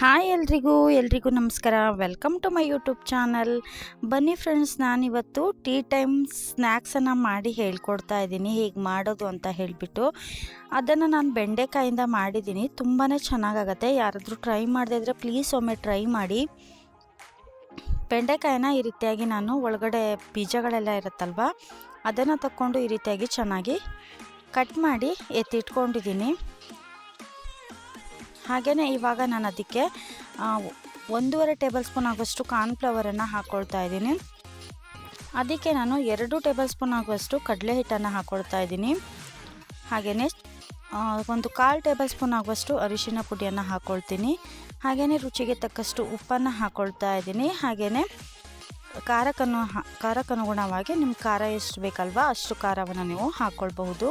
Hi ಎಲ್ರಿಗೂ ಎಲ್ರಿಗೂ ನಮಸ್ಕಾರ. Welcome to my YouTube channel ಬನ್ನಿ ಫ್ರೆಂಡ್ಸ್ ನಾನಿವತ್ತು ಟೀ ಟೈಮ್ ಸ್ನ್ಯಾಕ್ಸನ್ನು ಮಾಡಿ ಹೇಳ್ಕೊಡ್ತಾ ಇದ್ದೀನಿ. ಹೇಗೆ ಮಾಡೋದು ಅಂತ ಹೇಳಿಬಿಟ್ಟು. ಅದನ್ನು ನಾನು ಬೆಂಡೆಕಾಯಿಂದ ಮಾಡಿದ್ದೀನಿ. ತುಂಬಾ ಚೆನ್ನಾಗಾಗತ್ತೆ. ಯಾರಾದರೂ ಟ್ರೈ ಮಾಡದೇ ಇದ್ದರೆ ಪ್ಲೀಸ್ ಒಮ್ಮೆ ಟ್ರೈ ಮಾಡಿ. ಬೆಂಡೆಕಾಯಿನ ಈ ರೀತಿಯಾಗಿ ನಾನು ಒಳಗಡೆ ಬೀಜಗಳೆಲ್ಲ ಇರುತ್ತಲ್ವ, ಅದನ್ನು ತಕ್ಕೊಂಡು ಈ ರೀತಿಯಾಗಿ ಚೆನ್ನಾಗಿ ಕಟ್ ಮಾಡಿ ಎತ್ತಿಟ್ಕೊಂಡಿದ್ದೀನಿ. ಹಾಗೆಯೇ ಇವಾಗ ನಾನು ಅದಕ್ಕೆ ಒಂದೂವರೆ ಟೇಬಲ್ ಸ್ಪೂನ್ ಆಗುವಷ್ಟು ಕಾರ್ನ್ ಫ್ಲವರನ್ನು ಹಾಕ್ಕೊಳ್ತಾ ಇದ್ದೀನಿ. ಅದಕ್ಕೆ ನಾನು ಎರಡು ಟೇಬಲ್ ಸ್ಪೂನ್ ಆಗುವಷ್ಟು ಕಡಲೆ ಹಿಟ್ಟನ್ನು ಹಾಕ್ಕೊಳ್ತಾ ಇದ್ದೀನಿ ಹಾಗೆಯೇ ಒಂದು ಕಾಲು ಟೇಬಲ್ ಸ್ಪೂನ್ ಆಗುವಷ್ಟು ಅರಿಶಿನ ಪುಡಿಯನ್ನು ಹಾಕ್ಕೊಳ್ತೀನಿ ಹಾಗೆಯೇ ರುಚಿಗೆ ತಕ್ಕಷ್ಟು ಉಪ್ಪನ್ನು ಹಾಕ್ಕೊಳ್ತಾ ಇದ್ದೀನಿ. ಹಾಗೆಯೇ ಖಾರಕ್ಕನು, ಖಾರಕ್ಕನುಗುಣವಾಗಿ ನಿಮ್ಮ ಖಾರ ಎಷ್ಟು ಬೇಕಲ್ವಾ ಅಷ್ಟು ಖಾರವನ್ನು ನೀವು ಹಾಕ್ಕೊಳ್ಬಹುದು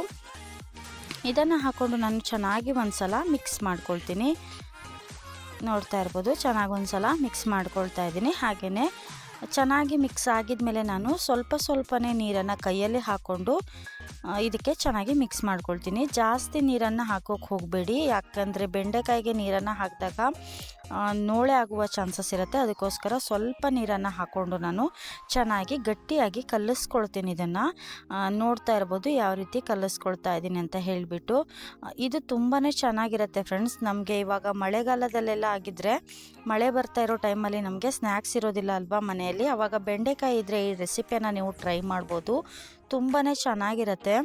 ಇದನ್ನು ಹಾಕ್ಕೊಂಡು ನಾನು ಚೆನ್ನಾಗಿ ಒಂದು ಸಲ ಮಿಕ್ಸ್ ಮಾಡ್ಕೊಳ್ತೀನಿ. ನೋಡ್ತಾ ಇರ್ಬೋದು, ಚೆನ್ನಾಗಿ ಒಂದು ಸಲ ಮಿಕ್ಸ್ ಮಾಡ್ಕೊಳ್ತಾ ಇದ್ದೀನಿ. ಹಾಗೆಯೇ ಚೆನ್ನಾಗಿ ಮಿಕ್ಸ್ ಆಗಿದ್ಮೇಲೆ ನಾನು ಸ್ವಲ್ಪ ಸ್ವಲ್ಪನೇ ನೀರನ್ನು ಕೈಯಲ್ಲಿ ಹಾಕ್ಕೊಂಡು ಇದಕ್ಕೆ ಚೆನ್ನಾಗಿ ಮಿಕ್ಸ್ ಮಾಡ್ಕೊಳ್ತೀನಿ. ಜಾಸ್ತಿ ನೀರನ್ನು ಹಾಕೋಕೆ ಹೋಗಬೇಡಿ. ಯಾಕಂದರೆ ಬೆಂಡೆಕಾಯಿಗೆ ನೀರನ್ನು ಹಾಕಿದಾಗ ನೋಳೆ ಆಗುವ ಚಾನ್ಸಸ್ ಇರುತ್ತೆ. ಅದಕ್ಕೋಸ್ಕರ ಸ್ವಲ್ಪ ನೀರನ್ನು ಹಾಕ್ಕೊಂಡು ನಾನು ಚೆನ್ನಾಗಿ ಗಟ್ಟಿಯಾಗಿ ಕಲಿಸ್ಕೊಳ್ತೀನಿ ಇದನ್ನು. ನೋಡ್ತಾ ಇರ್ಬೋದು ಯಾವ ರೀತಿ ಕಲಿಸ್ಕೊಳ್ತಾ ಇದ್ದೀನಿ ಅಂತ ಹೇಳಿಬಿಟ್ಟು. ಇದು ತುಂಬಾ ಚೆನ್ನಾಗಿರುತ್ತೆ ಫ್ರೆಂಡ್ಸ್ ನಮಗೆ ಇವಾಗ ಮಳೆಗಾಲದಲ್ಲೆಲ್ಲ ಆಗಿದ್ದರೆ ಮಳೆ ಬರ್ತಾ ಇರೋ ಟೈಮಲ್ಲಿ ನಮಗೆ ಸ್ನ್ಯಾಕ್ಸ್ ಇರೋದಿಲ್ಲ ಅಲ್ವಾ ಮನೆಯಲ್ಲಿ? ಆವಾಗ ಬೆಂಡೆಕಾಯಿ ಇದ್ದರೆ ಈ ರೆಸಿಪಿಯನ್ನು ನೀವು ಟ್ರೈ ಮಾಡ್ಬೋದು. ತುಂಬಾ ಚೆನ್ನಾಗಿರುತ್ತೆ.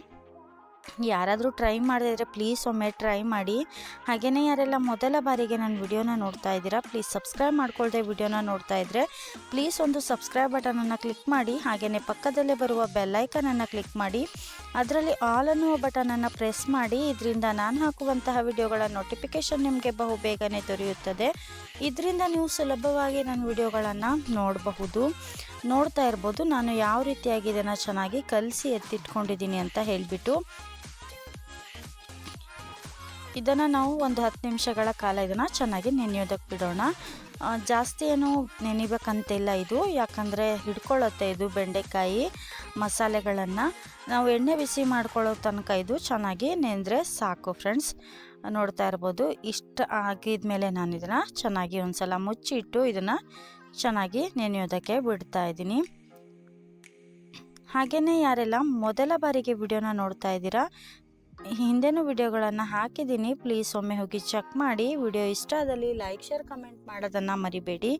ಯಾರಾದರೂ ಟ್ರೈ ಮಾಡದಿದ್ರೆ ಪ್ಲೀಸ್ ಒಮ್ಮೆ ಟ್ರೈ ಮಾಡಿ. ಹಾಗೆಯೇ ಯಾರೆಲ್ಲ ಮೊದಲ ಬಾರಿಗೆ ನನ್ನ ವಿಡಿಯೋನ ನೋಡ್ತಾ ಇದ್ದೀರಾ ಪ್ಲೀಸ್ ಸಬ್ಸ್ಕ್ರೈಬ್ ಮಾಡ್ಕೊಳ್ದೆ ವಿಡಿಯೋನ ನೋಡ್ತಾ ಇದ್ದರೆ ಪ್ಲೀಸ್ ಒಂದು ಸಬ್ಸ್ಕ್ರೈಬ್ ಬಟನನ್ನು ಕ್ಲಿಕ್ ಮಾಡಿ ಹಾಗೆಯೇ ಪಕ್ಕದಲ್ಲೇ ಬರುವ ಬೆಲ್ಲೈಕನನ್ನು ಕ್ಲಿಕ್ ಮಾಡಿ. ಅದರಲ್ಲಿ ಆಲ್ ಅನ್ನುವ ಬಟನನ್ನು ಪ್ರೆಸ್ ಮಾಡಿ, ಇದರಿಂದ ನಾನು ಹಾಕುವಂತಹ ವಿಡಿಯೋಗಳ ನೋಟಿಫಿಕೇಷನ್ ನಿಮಗೆ ಬಹು ಬೇಗನೆ ದೊರೆಯುತ್ತದೆ. ಇದರಿಂದ ನೀವು ಸುಲಭವಾಗಿ ನನ್ನ ವಿಡಿಯೋಗಳನ್ನು ನೋಡಬಹುದು. ನೋಡ್ತಾ ಇರ್ಬೋದು. ನಾನು ಯಾವ ರೀತಿಯಾಗಿ ಇದನ್ನು ಚೆನ್ನಾಗಿ ಕಲಸಿ ಎತ್ತಿಟ್ಕೊಂಡಿದ್ದೀನಿ ಅಂತ ಹೇಳಿಬಿಟ್ಟು. ಇದನ್ನು ನಾವು ಒಂದು ಹತ್ತು ನಿಮಿಷಗಳ ಕಾಲ ಇದನ್ನು ಚೆನ್ನಾಗಿ ನೆನೆಯೋದಕ್ಕೆ ಬಿಡೋಣ. ಜಾಸ್ತಿ ಏನು ನೆನಿಬೇಕಂತಿಲ್ಲ ಇದು. ಯಾಕಂದರೆ ಹಿಡ್ಕೊಳ್ಳುತ್ತೆ ಇದು ಬೆಂಡೆಕಾಯಿ. ಮಸಾಲೆಗಳನ್ನು ನಾವು ಎಣ್ಣೆ ಬಿಸಿ ಮಾಡ್ಕೊಳ್ಳೋ ತನಕ ಇದು ಚೆನ್ನಾಗಿ ನೆಂದರೆ ಸಾಕು ಫ್ರೆಂಡ್ಸ್. ನೋಡ್ತಾ ಇರ್ಬೋದು, ಇಷ್ಟ ಆಗಿದ ಮೇಲೆ ನಾನು ಇದನ್ನು ಚೆನ್ನಾಗಿ ಒಂದು ಸಲ ಮುಚ್ಚಿಟ್ಟು ಇದನ್ನು ಚೆನ್ನಾಗಿ ನೆನೆಯೋದಕ್ಕೆ ಬಿಡ್ತಾ ಇದ್ದೀನಿ. ಹಾಗೆಯೇ ಯಾರೆಲ್ಲ ಮೊದಲ ಬಾರಿಗೆ ವಿಡಿಯೋನ ನೋಡ್ತಾ ಇದ್ದೀರಾ ಹಿಂದೆನೂ ವಿಡಿಯೋಗಳನ್ನು ಹಾಕಿದ್ದೀನಿ. ಪ್ಲೀಸ್ ಒಮ್ಮೆ ಹೋಗಿ ಚೆಕ್ ಮಾಡಿ. ವಿಡಿಯೋ ಇಷ್ಟ ಆದಲ್ಲಿ ಲೈಕ್, ಶೇರ್, ಕಮೆಂಟ್ ಮಾಡೋದನ್ನು ಮರಿಬೇಡಿ.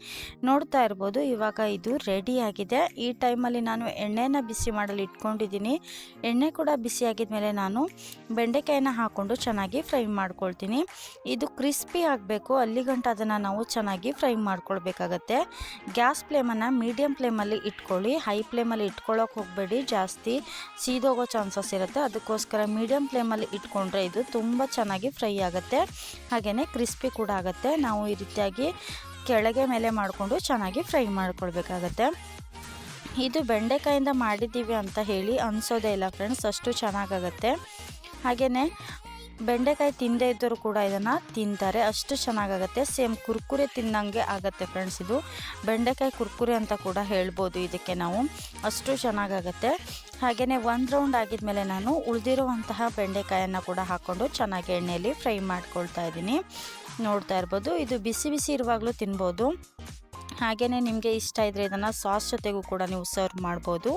ನೋಡ್ತಾ ಇರ್ಬೋದು, ಇವಾಗ ಇದು ರೆಡಿ ಆಗಿದೆ. ಈ ಟೈಮಲ್ಲಿ ನಾನು ಎಣ್ಣೆನ ಬಿಸಿ ಮಾಡಲು ಇಟ್ಕೊಂಡಿದ್ದೀನಿ. ಎಣ್ಣೆ ಕೂಡ ಬಿಸಿ ಆಗಿದ ನಾನು ಬೆಂಡೆಕಾಯಿನ ಹಾಕ್ಕೊಂಡು ಚೆನ್ನಾಗಿ ಫ್ರೈ ಮಾಡ್ಕೊಳ್ತೀನಿ. ಇದು ಕ್ರಿಸ್ಪಿ ಆಗಬೇಕು. ಅಲ್ಲಿಗಂಟ ಅದನ್ನು ನಾವು ಚೆನ್ನಾಗಿ ಫ್ರೈ ಮಾಡ್ಕೊಳ್ಬೇಕಾಗತ್ತೆ. ಗ್ಯಾಸ್ ಫ್ಲೇಮನ್ನು ಮೀಡಿಯಮ್ ಫ್ಲೇಮಲ್ಲಿ ಇಟ್ಕೊಳ್ಳಿ. ಹೈ ಫ್ಲೇಮಲ್ಲಿ ಇಟ್ಕೊಳ್ಳೋಕೆ ಹೋಗಬೇಡಿ. ಜಾಸ್ತಿ ಸೀದೋಗೋ ಚಾನ್ಸಸ್ ಇರುತ್ತೆ. ಅದಕ್ಕೋಸ್ಕರ ಮೀಡಿಯಮ್ ಫ್ಲೇಮ್ ಫ್ಲೇಮಲ್ಲಿ ಇಟ್ಕೊಂಡ್ರೆ ಇದು ತುಂಬ ಚೆನ್ನಾಗಿ ಫ್ರೈ ಆಗುತ್ತೆ. ಹಾಗೆಯೇ ಕ್ರಿಸ್ಪಿ ಕೂಡ ಆಗುತ್ತೆ. ನಾವು ಈ ರೀತಿಯಾಗಿ ಕೆಳಗೆ ಮೇಲೆ ಮಾಡಿಕೊಂಡು ಚೆನ್ನಾಗಿ ಫ್ರೈ ಮಾಡ್ಕೊಳ್ಬೇಕಾಗತ್ತೆ. ಇದು ಬೆಂಡೆಕಾಯಿಂದ ಮಾಡಿದ್ದೀವಿ ಅಂತ ಹೇಳಿ ಅನಿಸೋದೇ ಇಲ್ಲ ಫ್ರೆಂಡ್ಸ್, ಅಷ್ಟು ಚೆನ್ನಾಗಾಗತ್ತೆ. ಹಾಗೆಯೇ ಬೆಂಡೆಕಾಯಿ ತಿಂದೇ ಇದ್ದರೂ ಕೂಡ ಇದನ್ನು ತಿಂತಾರೆ, ಅಷ್ಟು ಚೆನ್ನಾಗಾಗತ್ತೆ. ಸೇಮ್ ಕುರ್ಕುರೆ ತಿನ್ನಂಗೆ ಆಗುತ್ತೆ ಫ್ರೆಂಡ್ಸ್ ಇದು. ಬೆಂಡೆಕಾಯಿ ಕುರ್ಕುರೆ ಅಂತ ಕೂಡ ಹೇಳ್ಬೋದು ಇದಕ್ಕೆ ನಾವು. ಅಷ್ಟು ಚೆನ್ನಾಗಾಗತ್ತೆ. ಹಾಗೆಯೇ ಒಂದು ರೌಂಡ್ ಆಗಿದ್ಮೇಲೆ ನಾನು ಉಳಿದಿರುವಂತಹ ಬೆಂಡೆಕಾಯನ್ನು ಕೂಡ ಹಾಕ್ಕೊಂಡು ಚೆನ್ನಾಗಿ ಎಣ್ಣೆಯಲ್ಲಿ ಫ್ರೈ ಮಾಡ್ಕೊಳ್ತಾ ಇದ್ದೀನಿ. ನೋಡ್ತಾ ಇರ್ಬೋದು, ಇದು ಬಿಸಿ ಬಿಸಿ ಇರುವಾಗಲೂ ತಿನ್ಬೋದು. ಹಾಗೆಯೇ ನಿಮಗೆ ಇಷ್ಟ ಇದ್ದರೆ ಇದನ್ನು ಸಾಸ್ ಜೊತೆಗೂ ಕೂಡ ನೀವು ಸರ್ವ್ ಮಾಡ್ಬೋದು.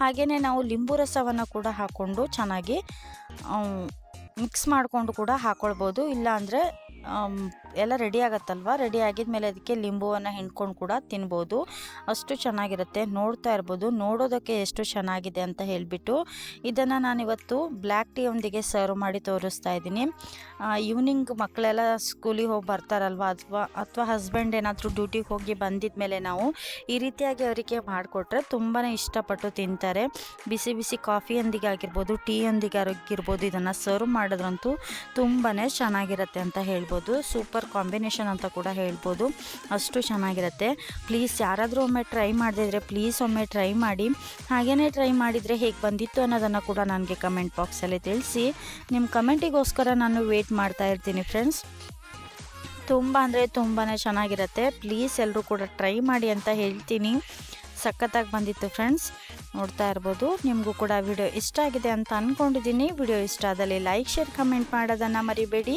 ಹಾಗೆಯೇ ನಾವು ಲಿಂಬು ರಸವನ್ನು ಕೂಡ ಹಾಕ್ಕೊಂಡು ಚೆನ್ನಾಗಿ ಮಿಕ್ಸ್ ಮಾಡಿಕೊಂಡು ಕೂಡ ಹಾಕ್ಕೊಳ್ಬೋದು ಇಲ್ಲಾಂದರೆ ಎಲ್ಲ ರೆಡಿ ಆಗುತ್ತಲ್ವ? ರೆಡಿ ಆಗಿದ್ಮೇಲೆ ಅದಕ್ಕೆ ಲಿಂಬುವನ್ನು ಹಿಂಡ್ಕೊಂಡು ಕೂಡ ತಿನ್ಬೋದು. ಅಷ್ಟು ಚೆನ್ನಾಗಿರುತ್ತೆ. ನೋಡ್ತಾ ಇರ್ಬೋದು. ನೋಡೋದಕ್ಕೆ ಎಷ್ಟು ಚೆನ್ನಾಗಿದೆ ಅಂತ ಹೇಳಿಬಿಟ್ಟು ಇದನ್ನು ನಾನಿವತ್ತು ಬ್ಲ್ಯಾಕ್ ಟೀಯೊಂದಿಗೆ ಸರ್ವ್ ಮಾಡಿ ತೋರಿಸ್ತಾ ಇದ್ದೀನಿ. ಈವ್ನಿಂಗ್ ಮಕ್ಕಳೆಲ್ಲ ಸ್ಕೂಲಿಗೆ ಹೋಗಿ ಬರ್ತಾರಲ್ವ? ಅಥವಾ ಅಥವಾ ಹಸ್ಬೆಂಡ್ ಏನಾದರೂ ಡ್ಯೂಟಿಗೆ ಹೋಗಿ ಬಂದಿದ ಮೇಲೆ ನಾವು ಈ ರೀತಿಯಾಗಿ ಅವರಿಗೆ ಮಾಡಿಕೊಟ್ರೆ ತುಂಬಾ ಇಷ್ಟಪಟ್ಟು ತಿಂತಾರೆ. ಬಿಸಿ ಬಿಸಿ ಕಾಫಿಯೊಂದಿಗೆ ಆಗಿರ್ಬೋದು ಟೀಯೊಂದಿಗೆ ಆಗಿರ್ಬೋದು, ಇದನ್ನು ಸರ್ವ್ ಮಾಡಿದ್ರಂತೂ ತುಂಬಾ ಚೆನ್ನಾಗಿರುತ್ತೆ ಅಂತ ಹೇಳ್ಬೋದು. ಸೂಪರ್ ಕಾಂಬಿನೇಷನ್ ಅಂತ ಕೂಡ ಹೇಳ್ಬೋದು. ಅಷ್ಟು ಚೆನ್ನಾಗಿರುತ್ತೆ. ಪ್ಲೀಸ್ ಯಾರಾದರೂ ಒಮ್ಮೆ ಟ್ರೈ ಮಾಡದಿದ್ರೆ ಪ್ಲೀಸ್ ಒಮ್ಮೆ ಟ್ರೈ ಮಾಡಿ. ಹಾಗೆಯೇ ಟ್ರೈ ಮಾಡಿದರೆ ಹೇಗೆ ಬಂದಿತ್ತು ಅನ್ನೋದನ್ನು ಕೂಡ ನನಗೆ ಕಮೆಂಟ್ ಬಾಕ್ಸಲ್ಲಿ ತಿಳಿಸಿ. ನಿಮ್ಮ ಕಮೆಂಟಿಗೋಸ್ಕರ ನಾನು ವೇಟ್ ಮಾಡ್ತಾ ಇರ್ತೀನಿ ಫ್ರೆಂಡ್ಸ್. ತುಂಬ ಅಂದರೆ ತುಂಬಾ ಚೆನ್ನಾಗಿರುತ್ತೆ. ಪ್ಲೀಸ್ ಎಲ್ಲರೂ ಕೂಡ ಟ್ರೈ ಮಾಡಿ ಅಂತ ಹೇಳ್ತೀನಿ. ಸಖತ್ತಾಗಿ ಬಂದಿತ್ತು ಫ್ರೆಂಡ್ಸ್. ನೋಡ್ತಾ ಇರ್ಬೋದು. ನಿಮಗೂ ಕೂಡ ವಿಡಿಯೋ ಇಷ್ಟ ಆಗಿದೆ ಅಂತ ಅಂದ್ಕೊಂಡಿದ್ದೀನಿ ವಿಡಿಯೋ ಇಷ್ಟ ಆದಲ್ಲಿ ಲೈಕ್, ಶೇರ್, ಕಮೆಂಟ್ ಮಾಡೋದನ್ನು ಮರಿಬೇಡಿ.